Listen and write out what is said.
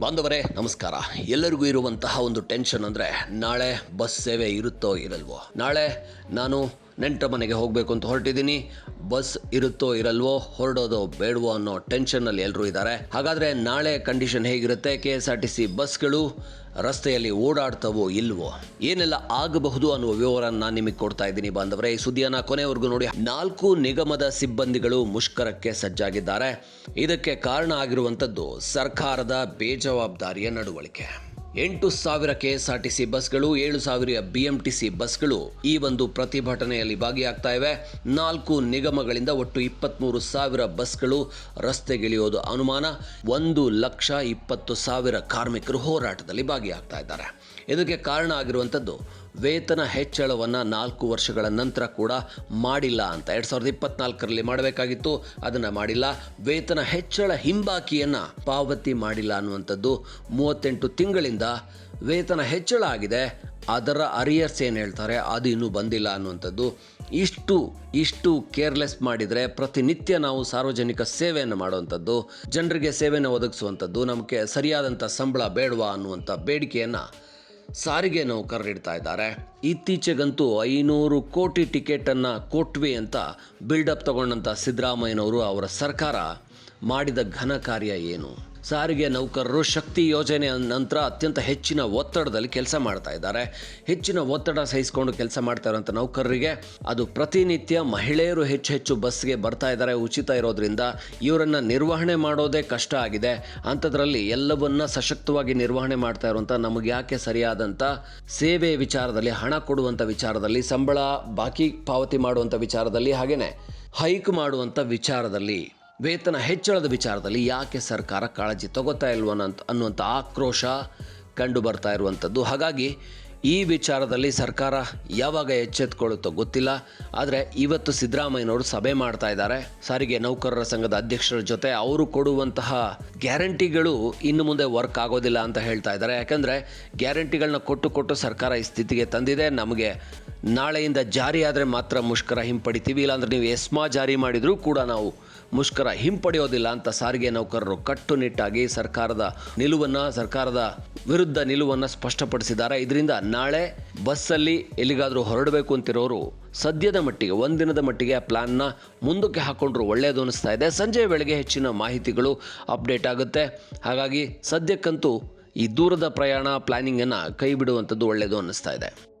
ಬಾಂಧವರೇ ನಮಸ್ಕಾರ. ಎಲ್ಲರಿಗೂ ಇರುವಂತಹ ಒಂದು ಟೆನ್ಷನ್ ಅಂದರೆ ನಾಳೆ ಬಸ್ ಸೇವೆ ಇರುತ್ತೋ ಇರಲ್ವೋ? ನಾಳೆ ನಾನು ನೆಂಟರ ಮನೆಗೆ ಹೋಗಬೇಕು ಅಂತ ಹೊರಟಿದ್ದೀನಿ. ಬಸ್ ಇರುತ್ತೋ ಇರಲ್ವೋ ಹೊರಡೋದೋ ಬೇಡವೋ ಅನ್ನೋ ಟೆನ್ಷನ್ನಲ್ಲಿ ಎಲ್ಲರೂ ಇದ್ದಾರೆ. ಹಾಗಾದರೆ ನಾಳೆ ಕಂಡೀಷನ್ ಹೇಗಿರುತ್ತೆ? K S R T C ಬಸ್ಗಳು ರಸ್ತೆಯಲ್ಲಿ ಓಡಾಡ್ತವೋ ಇಲ್ವೋ? ಏನೆಲ್ಲ ಆಗಬಹುದು ಅನ್ನುವ ವಿವರ ನಾನು ನಿಮಗೆ ಕೊಡ್ತಾ ಇದ್ದೀನಿ ಬಾಂಧವರೇ. ಈ ಸುದ್ದಿಯನ್ನ ಕೊನೆವರೆಗೂ ನೋಡಿ. ನಾಲ್ಕು ನಿಗಮದ ಸಿಬ್ಬಂದಿಗಳು ಮುಷ್ಕರಕ್ಕೆ ಸಜ್ಜಾಗಿದ್ದಾರೆ. ಇದಕ್ಕೆ ಕಾರಣ ಆಗಿರುವಂಥದ್ದು ಸರ್ಕಾರದ ಬೇಜವಾಬ್ದಾರಿಯ ನಡವಳಿಕೆ. ಎಂಟು ಸಾವಿರ ಕೆಎಸ್ಆರ್ಟಿಸಿ ಬಸ್ಗಳು, ಏಳು ಸಾವಿರ ಬಿಎಂಟಿಸಿ ಬಸ್ಗಳು ಈ ಒಂದು ಪ್ರತಿಭಟನೆಯಲ್ಲಿ ಭಾಗಿಯಾಗ್ತಾ ಇವೆ. ನಾಲ್ಕು ನಿಗಮಗಳಿಂದ ಒಟ್ಟು ಇಪ್ಪತ್ತ್ಮೂರು ಸಾವಿರ ಬಸ್ಗಳು ರಸ್ತೆಗಿಳಿಯೋದು ಅನುಮಾನ. ಒಂದು ಲಕ್ಷ ಇಪ್ಪತ್ತು ಸಾವಿರ ಕಾರ್ಮಿಕರು ಹೋರಾಟದಲ್ಲಿ ಭಾಗಿಯಾಗ್ತಾ ಇದ್ದಾರೆ. ಇದಕ್ಕೆ ಕಾರಣ ಆಗಿರುವಂಥದ್ದು ವೇತನ ಹೆಚ್ಚಳವನ್ನು ನಾಲ್ಕು ವರ್ಷಗಳ ನಂತರ ಕೂಡ ಮಾಡಿಲ್ಲ ಅಂತ. ಎರಡು ಸಾವಿರದ ಇಪ್ಪತ್ನಾಲ್ಕರಲ್ಲಿ ಮಾಡಬೇಕಾಗಿತ್ತು. ಅದನ್ನು ಮಾಡಿಲ್ಲ. ವೇತನ ಹೆಚ್ಚಳ ಹಿಂಬಾಕಿಯನ್ನು ಪಾವತಿ ಮಾಡಿಲ್ಲ ಅನ್ನುವಂಥದ್ದು ಮೂವತ್ತೆಂಟು ತಿಂಗಳಿಂದ ವೇತನ ಹೆಚ್ಚಳ ಆಗಿದೆ. ಅದರ ಅರಿಯರ್ಸ್ ಏನು ಹೇಳ್ತಾರೆ? ಅದು ಇನ್ನೂ ಬಂದಿಲ್ಲ ಅನ್ನುವಂಥದ್ದು. ಇಷ್ಟು ಇಷ್ಟು ಕೇರ್ಲೆಸ್ ಮಾಡಿದರೆ ಪ್ರತಿನಿತ್ಯ ನಾವು ಸಾರ್ವಜನಿಕ ಸೇವೆಯನ್ನು ಮಾಡುವಂಥದ್ದು, ಜನರಿಗೆ ಸೇವೆಯನ್ನು ಒದಗಿಸುವಂಥದ್ದು, ನಮಗೆ ಸರಿಯಾದಂಥ ಸಂಬಳ ಬೇಡವಾ ಅನ್ನುವಂಥ ಬೇಡಿಕೆಯನ್ನು ಸಾರಿಗೆ ನೌಕರರಿಡ್ತಾ ಇದ್ದಾರೆ ಇತ್ತೀಚೆಗಂತೂ ಐನೂರು ಕೋಟಿ ಟಿಕೆಟನ್ನು ಕೊಟ್ವಿ ಅಂತ ಬಿಲ್ಡಪ್ ತಗೊಂಡಂಥ ಸಿದ್ದರಾಮಯ್ಯನವರು ಅವರ ಸರ್ಕಾರ ಮಾಡಿದ ಘನ ಕಾರ್ಯ ಏನು? ಸಾರಿಗೆ ನೌಕರರು ಶಕ್ತಿ ಯೋಜನೆ ನಂತರ ಅತ್ಯಂತ ಹೆಚ್ಚಿನ ಒತ್ತಡದಲ್ಲಿ ಕೆಲಸ ಮಾಡ್ತಾ ಇದ್ದಾರೆ. ಹೆಚ್ಚಿನ ಒತ್ತಡ ಸಹಿಸಿಕೊಂಡು ಕೆಲಸ ಮಾಡ್ತಾ ಇರೋಂಥ ನೌಕರರಿಗೆ ಅದು ಪ್ರತಿನಿತ್ಯ ಮಹಿಳೆಯರು ಹೆಚ್ಚು ಹೆಚ್ಚು ಬಸ್ಗೆ ಬರ್ತಾ ಇದ್ದಾರೆ. ಉಚಿತ ಇರೋದ್ರಿಂದ ಇವರನ್ನು ನಿರ್ವಹಣೆ ಮಾಡೋದೇ ಕಷ್ಟ ಆಗಿದೆ. ಅಂಥದ್ರಲ್ಲಿ ಎಲ್ಲವನ್ನ ಸಶಕ್ತವಾಗಿ ನಿರ್ವಹಣೆ ಮಾಡ್ತಾ ಇರುವಂಥ ನಮಗೆ ಯಾಕೆ ಸರಿಯಾದಂಥ ಸೇವೆ ವಿಚಾರದಲ್ಲಿ, ಹಣ ಕೊಡುವಂಥ ವಿಚಾರದಲ್ಲಿ, ಸಂಬಳ ಬಾಕಿ ಪಾವತಿ ಮಾಡುವಂಥ ವಿಚಾರದಲ್ಲಿ ಹಾಗೆಯೇ ಹೈಕ್ ಮಾಡುವಂಥ ವಿಚಾರದಲ್ಲಿ ವೇತನ ಹೆಚ್ಚಳದ ವಿಚಾರದಲ್ಲಿ ಯಾಕೆ ಸರ್ಕಾರ ಕಾಳಜಿ ತಗೋತಾ ಇಲ್ವನ ಅನ್ನುವಂಥ ಆಕ್ರೋಶ ಕಂಡು ಬರ್ತಾ ಇರುವಂಥದ್ದು ಹಾಗಾಗಿ ಈ ವಿಚಾರದಲ್ಲಿ ಸರ್ಕಾರ ಯಾವಾಗ ಎಚ್ಚೆತ್ಕೊಳ್ಳುತ್ತೋ ಗೊತ್ತಿಲ್ಲ. ಆದರೆ ಇವತ್ತು ಸಿದ್ದರಾಮಯ್ಯನವರು ಸಭೆ ಮಾಡ್ತಾ ಇದ್ದಾರೆ. ಸಾರಿಗೆ ನೌಕರರ ಸಂಘದ ಅಧ್ಯಕ್ಷರ ಜೊತೆ ಅವರು ಕೊಡುವಂತಹ ಗ್ಯಾರಂಟಿಗಳು ಇನ್ನು ಮುಂದೆ ವರ್ಕ್ ಆಗೋದಿಲ್ಲ ಅಂತ ಹೇಳ್ತಾ ಇದ್ದಾರೆ. ಯಾಕಂದರೆ ಗ್ಯಾರಂಟಿಗಳನ್ನ ಕೊಟ್ಟು ಕೊಟ್ಟು ಸರ್ಕಾರ ಈ ಸ್ಥಿತಿಗೆ ತಂದಿದೆ. ನಮಗೆ ನಾಳೆಯಿಂದ ಜಾರಿ ಆದರೆ ಮಾತ್ರ ಮುಷ್ಕರ ಹಿಂಪಡಿತೀವಿ, ಇಲ್ಲಾಂದರೆ ನೀವು ಎಸ್ಮಾ ಜಾರಿ ಮಾಡಿದರೂ ಕೂಡ ನಾವು ಮುಷ್ಕರ ಹಿಂಪಡೆಯೋದಿಲ್ಲ ಅಂತ ಸಾರಿಗೆ ನೌಕರರು ಕಟ್ಟುನಿಟ್ಟಾಗಿ ಸರ್ಕಾರದ ನಿಲುವನ್ನು, ಸರ್ಕಾರದ ವಿರುದ್ಧ ನಿಲುವನ್ನು ಸ್ಪಷ್ಟಪಡಿಸಿದ್ದಾರೆ. ಇದರಿಂದ ನಾಳೆ ಬಸ್ಸಲ್ಲಿ ಎಲ್ಲಿಗಾದರೂ ಹೊರಡಬೇಕು ಅಂತಿರೋರು ಸದ್ಯದ ಮಟ್ಟಿಗೆ, ಒಂದಿನದ ಮಟ್ಟಿಗೆ ಆ ಪ್ಲಾನ್ನ ಮುಂದಕ್ಕೆ ಹಾಕೊಂಡ್ರು ಒಳ್ಳೆಯದು ಅನಿಸ್ತಾ ಇದೆ. ಸಂಜೆ ವೇಳೆಗೆ ಹೆಚ್ಚಿನ ಮಾಹಿತಿಗಳು ಅಪ್ಡೇಟ್ ಆಗುತ್ತೆ. ಹಾಗಾಗಿ ಸದ್ಯಕ್ಕಂತೂ ಈ ದೂರದ ಪ್ರಯಾಣ ಪ್ಲಾನಿಂಗನ್ನು ಕೈ ಬಿಡುವಂಥದ್ದು ಒಳ್ಳೆಯದು ಅನ್ನಿಸ್ತಾ ಇದೆ.